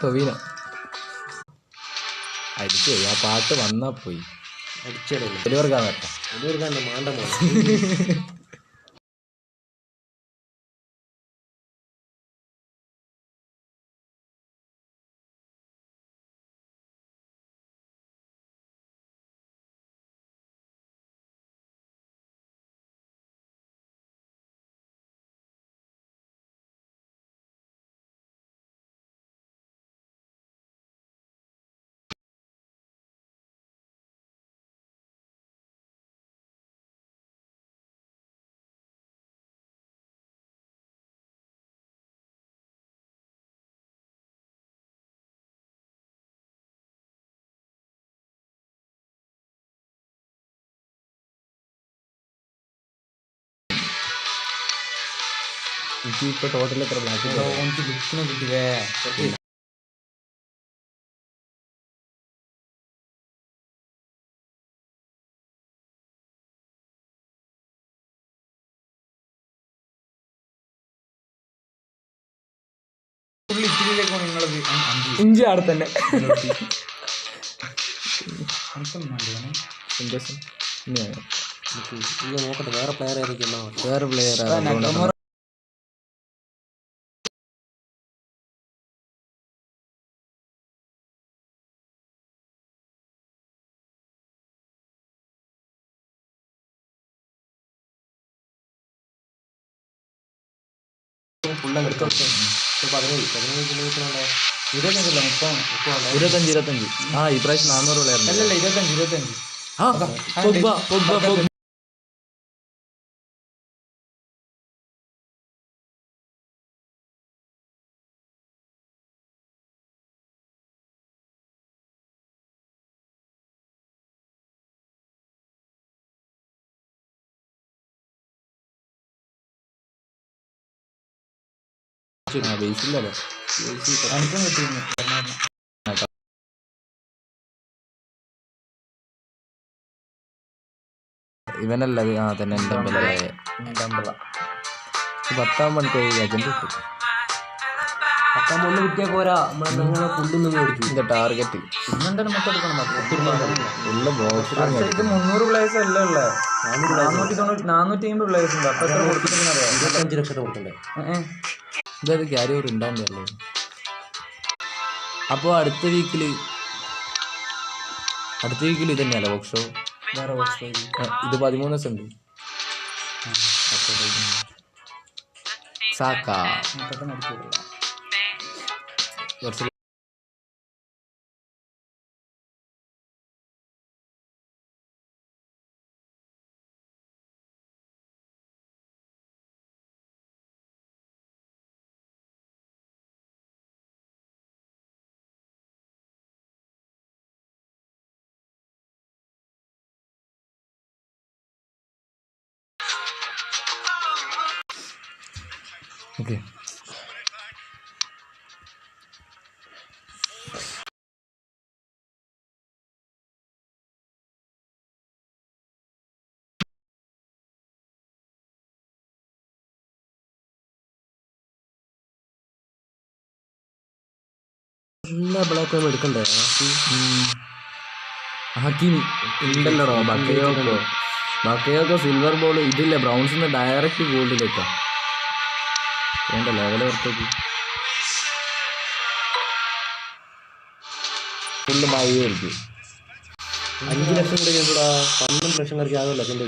ടൊവീനോ അടിച്ചു പോയി ആ പാട്ട് വന്നാ പോയി. അടിച്ചു ഡെലിവർ കാണട്ടെ ഒരു കണ്ട മാണ്ട ഇപ്പൊ ടോട്ടൽ എത്ര ബ്ലാക്ക് എനിക്ക് ലുക്കിനെ കിട്ടിയേ. ഇഞ്ചി അവിടെ തന്നെ. സന്തോഷം നോക്കട്ടെ വേറെ പ്ലെയർ ഏതൊക്കെയാണോ വേറെ പ്ലെയർ നഗമറ ഫുള്ള് എടുത്തു പതിനേഴ് പതിനേഴ് കിലോമീറ്റർ ഇരുപത്തഞ്ചല്ല മുപ്പതാണ് ഇരുപത്തഞ്ച് ഇരുപത്തഞ്ച്. ആ ഇപ്രാവശ്യം നാന്നൂറ് പ്ലെയർ അല്ലല്ല ഇരുപത്തഞ്ച് ഇരുപത്തഞ്ച്. ആ പൊഗ്ബ പൊഗ്ബ പൊഗ്ബ ബേസില്ലല്ലോ എനിക്കും കിട്ടിയിരുന്നു ഇവനല്ല ആ തന്നെ പത്താം മണിക്ക് ഏജന്റ് കിട്ടും പത്താം മണി കിട്ടിയാൽ പോരാ. ഇതിന്റെ ടാർഗറ്റ് മുന്നൂറ് പ്ലേയേഴ്സ് അല്ലേ ഉള്ളത് നാനൂറ്റി തൊണ്ണൂറ്റി നാനൂറ്റി അമ്പത് പ്ലേയേഴ്സ് ഉണ്ട്. അപ്പൊ എത്ര കൊടുത്തിട്ടുണ്ടെന്ന് അറിയാം? ഇരുപത്തഞ്ച് ലക്ഷം കൊടുക്കണ്ടേ ഇതത് ക്യാരി ഓവർ ഉണ്ടാവുന്നല്ലോ അപ്പോൾ അടുത്ത വീക്കിൽ അടുത്ത വീക്കിൽ ഇത് തന്നെയല്ലേ വർക്ക് ഷോ വേറെ ബോക്സ് ഇത് പതിമൂന്ന് ദിവസം ഉണ്ട്. സാക്ക. കുറച്ച് എല്ലാ ബ്ലാക്കും എടുക്കണ്ടേ? ഹക്കീമി ഉണ്ടല്ലോ ബക്കയോക്കോ. ബക്കയോക്കോ സിൽവർ ബോൾ ഇതില്ല ബ്രൗൺസിന്ന് ഡയറക്റ്റ് ഗോൾഡിലേക്കാ വേണ്ട ലെവൽ ഓർത്തേക്ക് ഫുള്ള് മഴയായിരിക്കും അഞ്ച് ലക്ഷം കൂടെ പന്ത്രണ്ട് ലക്ഷം കറിക്ക് ആകുമല്ലോ അതിന്റെ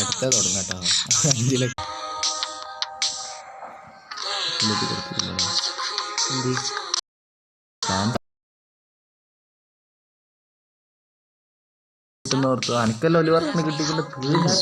അടുത്ത തുടങ്ങട്ടോ. അഞ്ച് ലക്ഷം ഇതിലേക്ക് കൊടുത്തില്ല. ഞാൻ കിട്ടുന്ന ഓർത്തു അനക്കല്ലോ ഒരു വർഷം കിട്ടിക്കൊണ്ട് തീർന്നു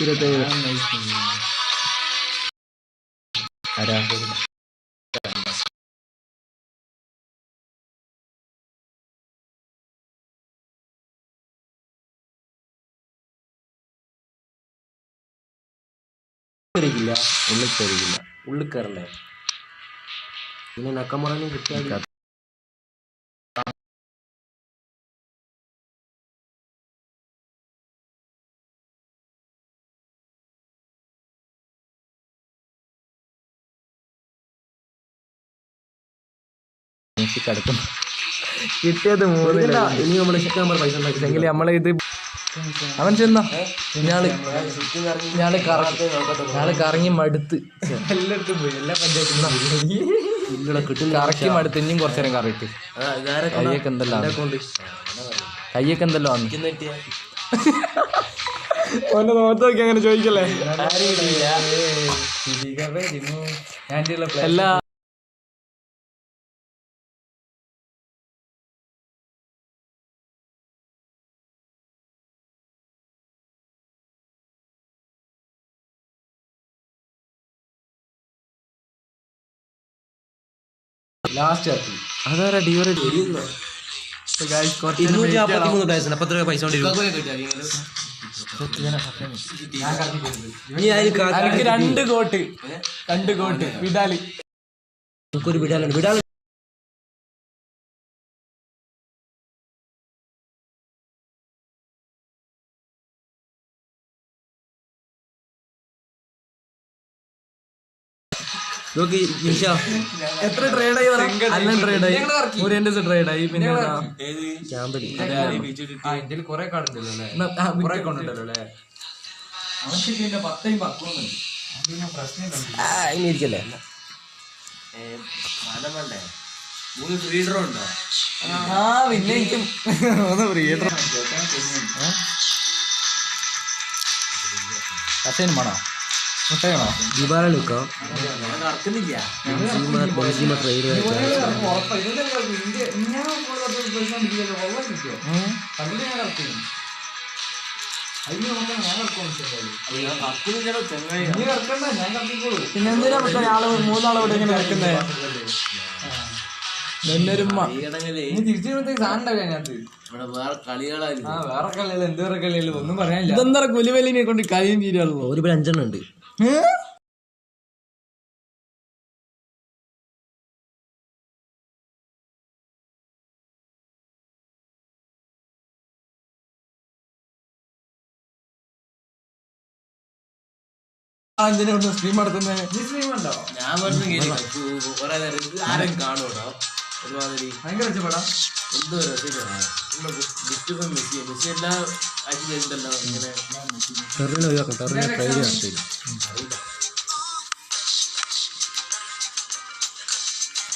இருபத்தேழு உள்ளுக்கறிக்கல உள்ளுக்கரில் இன்னும் நக்கமரன்னு கிட்ட മെസ്സി കിടക്കുന്നു. കിട്ടിയത് മൂന്ന് ഇനി നമ്മൾ ഇഷ്ടം നമ്പർ പൈസ നമ്മളെ ഇത് അവൻ ചെന്ന. ഞാൾ ഞാൾ കറങ്ങി ഞാൾ കറങ്ങി മടുത്ത്. എല്ലായിടത്തും പോയി. എല്ലാ കറക്കി മടുത്ത് ഇനിയും കുറച്ചു നേരം കറിയിട്ട്. കയ്യൊക്കെ എന്തെല്ലാം കയ്യൊക്കെ എന്തെല്ലാം ഓന്റെ നോട്ട് നോക്കി അങ്ങനെ ചോദിക്കല്ലേ? എല്ലാ ലാസ്റ്റ് ആക്കി അതാരാ ഡ്യൂറെ ഇരുന്നൂറ്റി നാൽപ്പത്തി മൂന്ന് പൈസ അപ്പൊ എത്ര പൈസ കൊണ്ടിരിക്കും എനിക്ക് രണ്ട് കോട്ട് രണ്ട് കോട്ട് വിടാലി. നമുക്കൊരു വിടാലുണ്ട്. വിടാൽ നോക്കി നിമിഷ എത്ര ട്രേഡ് ആയി അല്ല ട്രേഡ് ആയി. ഒരു എന്റെ ട്രേഡ് ആയി. പിന്നെ ചാമ്പലി ഇതിൽ കുറെ കാർഡുണ്ടല്ലോ അല്ലേ? ന- ആ, കുറെ അല്ലേ? പത്തയും പക്കുന്നുണ്ട് ഇരിക്കല്ലേ? പിന്നെ എനിക്ക് മൂന്ന് ബെൻസിമ പിന്നെ എന്തിനാ പക്ഷെ ആൾ മൂന്നാളെ ഇവിടെ ഇങ്ങനെ ഒന്നും പറയാനില്ല. ഇതെന്താ കുലിവലിനെ കൊണ്ട് കൈയും തീരുള്ളൂ ഒരു അഞ്ചെണ്ണം ഉണ്ട്. എന്തിനാ സ്ട്രീം നടത്തുന്നത് ഞാൻ പറഞ്ഞു ആരും കാണൂട്ടോ ഒരുമാതിരി ഭയങ്കര രക്ഷപ്പെടാം എന്തോ രസമാണ് ഡിസ്റ്റർബൻ മെസ്സി മെസ്സി എല്ലാം ആഴ്ച കഴിഞ്ഞിട്ടല്ലോ ഇങ്ങനെ ടെറിനെ ഒഴിവാക്കാം. ടെറിനെ ട്രെയിലർ നടത്തി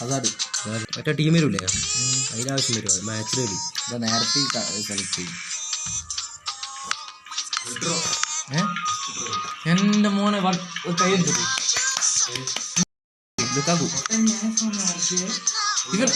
അതാണ് മറ്റേ ടീം വരൂലേ? അതിനാവശ്യം വരും. മാച്ചിൽ വരും. ഇതാ നേരത്തെ കളിക്കും ചെയ്യും എന്റെ മോനെ കൈ എടുത്തു ലുക്കാക്കു. ഇവൻ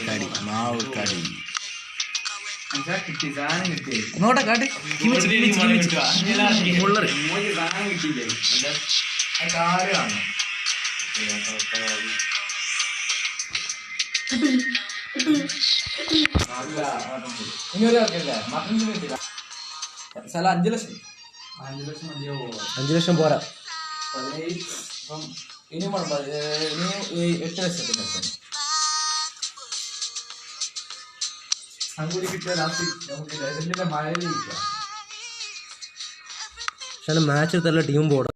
കടി മാവ് കടി നോട്ടെ കാട്ടി കിമിച്ച് സ്ഥലം അഞ്ചു ലക്ഷം അഞ്ചു ലക്ഷം. പോരാ. എട്ട് ലക്ഷത്തിന് അങ്ങോട്ട് ലാസ്റ്റ് നമുക്ക് പക്ഷെ മാച്ച് എടുത്തല്ല ടീം പോടാ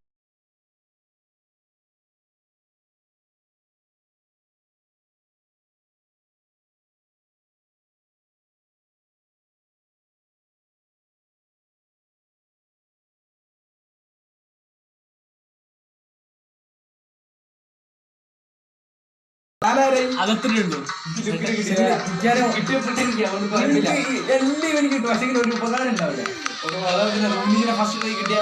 അകത്തിട്ടുണ്ടോ എല്ലാം എനിക്ക് കിട്ടും പക്ഷേ ഒരു ഉപകാരം ഉണ്ടാവില്ല ഫസ്റ്റ് പോയി കിട്ടിയ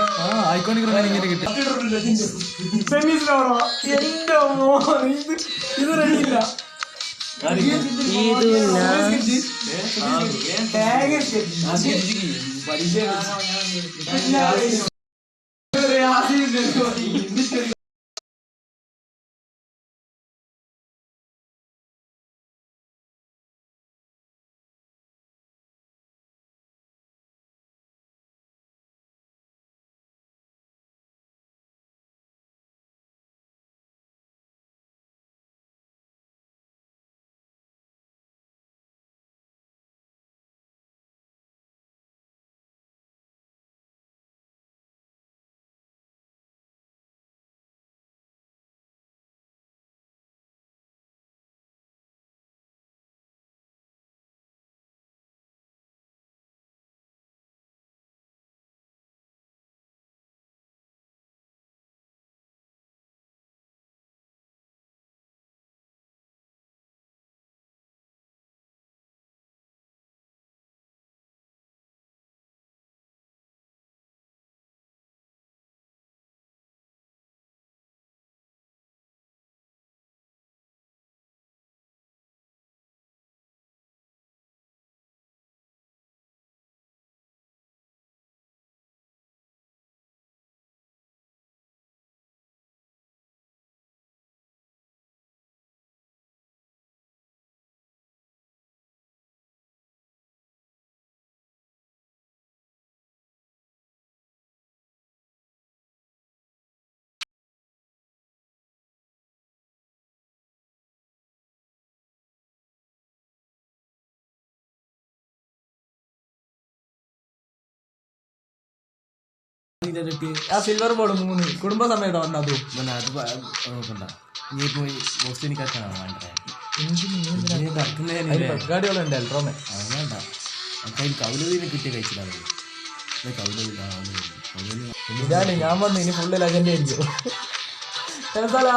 ഞാൻ ആ സിൽവർ ബോൾ മൂന്ന്. കുടുംബസമേതം വന്നത് അതും. പ- അത് നോക്കണ്ട. നീ പോയി ബംഗാളികളുണ്ട് എൽട്രോമെ വേണ്ട കയ്യിൽ കൗലവീനെ കിട്ടിയ കഴിച്ചില്ല കൗലവി കൗലവി ഇതാണ് ഞാൻ വന്ന് ഇനി ഫുള്ള് ലജൻഡ് ആയിരിക്കും. വന്ന്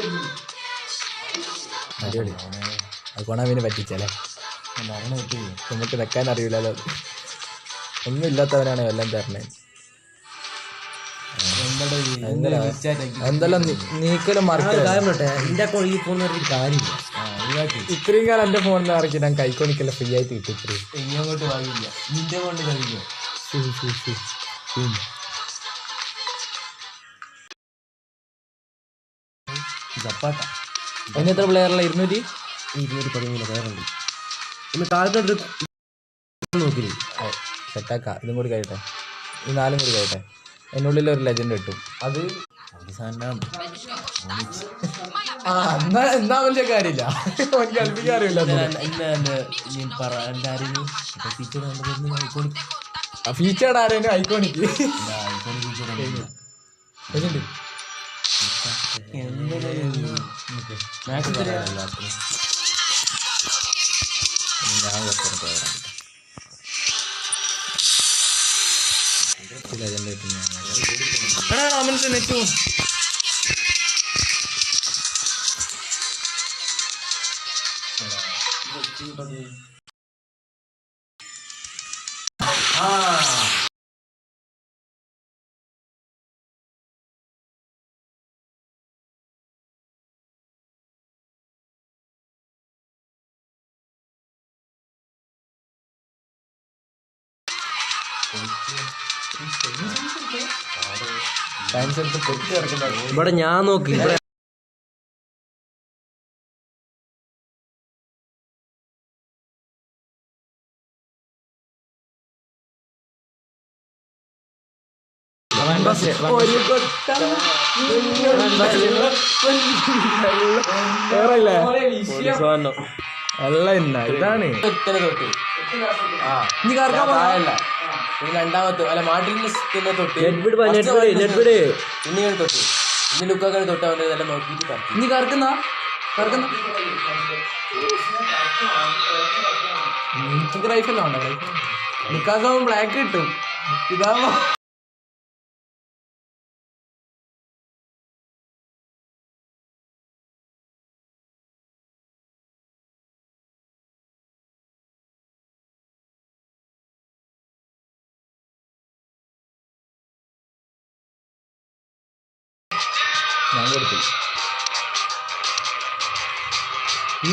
ആയിരിക്കും. അടിപൊളി. അത് കൊണാവിനെ പറ്റിച്ചല്ലേ? നമുക്ക് വെക്കാൻ അറിയില്ലല്ലോ. ഒന്നും ഇല്ലാത്തവനാണ് എല്ലാം തരണേ എന്തെല്ലാം നീക്കലും ഇത്രയും കാലം എന്റെ ഫോണിൽ ഇറക്കി ഞാൻ കൈക്കോണിക്കല്ല ഫ്രീ ആയിട്ട് കിട്ടി ഇത്രയും. ചപ്പാട്ട അതിന് എത്ര പ്ലെയറുള്ള ഇരുന്നൂറ്റി? ഇരുന്നൂറ്റി പതിമൂന്ന് പേരുണ്ട് പിന്നെ താഴത്തോട്ട് നോക്കില്ല സെറ്റാക്കാം. ഇതും കൂടി കഴിയട്ടെ. ഈ നാലും കൂടി കഴിയട്ടെ. അതിനുള്ളിൽ ഒരു ലെജൻഡ് കിട്ടും അത് എന്നാ എന്നാ വലിയ കാര്യമില്ല. എനിക്ക് ആരെയും iconic. Featured ആരേനും iconic iconic. Teacher legend max ഞാൻ കുറച്ചു പോയതാണ് ഇവിടെ ഞാൻ നോക്കി ഇവിടെ ഒരു കൊട്ടം വേറെ ഇല്ലേ അല്ല ഇന്ന ഇതാണ്. രണ്ടാമത്തെ അല്ല തൊട്ട്. തൊട്ട്. ഇനി ലുക്കൊക്കെ തൊട്ട് അവന്റെ ഇതെല്ലാം നോക്കിയിട്ട് ഇനി കറക്കുന്ന? കറക്കുന്ന? എനിക്ക് റൈഫല്ല വേണ്ട നിക്കാക്കാവും ബ്ലാക്ക് കിട്ടും. ഇതാവുമ്പോ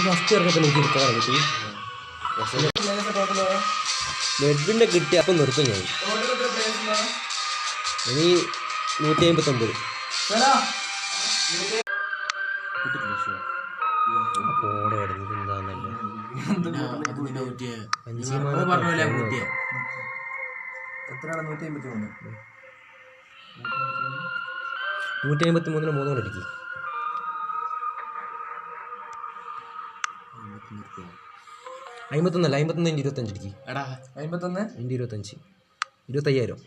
ഫസ്റ്റ് ഇറക്കത്തിൽ എനിക്ക് എടുക്കാൻ കിട്ടി നെറ്റ്ബിഡിന്റെ കിട്ടി അപ്പം നിർത്തും ഞാൻ. ഇനി നൂറ്റി അമ്പത്തൊമ്പത് എന്താന്നല്ലേ നൂറ്റി അമ്പത്തി മൂന്നിന് മൂന്ന് കൊണ്ട് അടിക്കും. അമ്പത്തൊന്നല്ല അമ്പത്തൊന്ന് ഇന്റെ ഇരുപത്തഞ്ച് അടിക്കും എടാ അമ്പത്തൊന്ന് ഇന്റെ ഇരുപത്തഞ്ച്. ഇരുപത്തയ്യായിരം.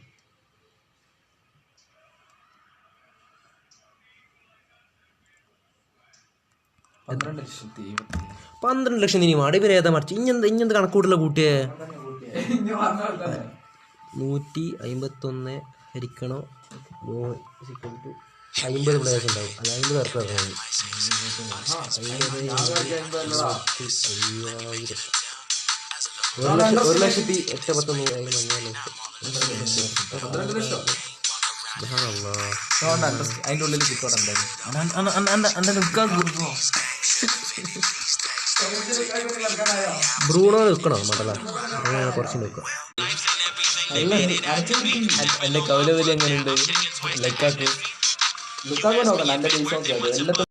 പന്ത്രണ്ട് ലക്ഷം ഇനി മാടി ഇവർ ഏതാ മറിച്ച്? ഇഞ്ഞെന്ത് ഇഞ്ഞെന്ത് കണക്കൂട്ടില്ല കൂട്ടിയേ? നൂറ്റി അമ്പത്തൊന്ന് ഹരിക്കണോ? അമ്പത് പ്ലേയേഴ്സ് ഉണ്ടാവും. അല്ല അമ്പത് പേർക്ക് അയ്യായിരം. ഒരു ലക്ഷം ഒരു ലക്ഷത്തി എട്ട് പത്ത് അതിന്റെ ഉള്ളിൽ എന്തായാലും ബ്രൂണോ നിൽക്കണോ മടല കുറച്ച് നിൽക്കാം എന്റെ കൗലവലി എങ്ങനെയുണ്ട് ലക്കാക്ക് ലുക്കാക്കോ നോക്കണ്ട എന്റെ പൈസ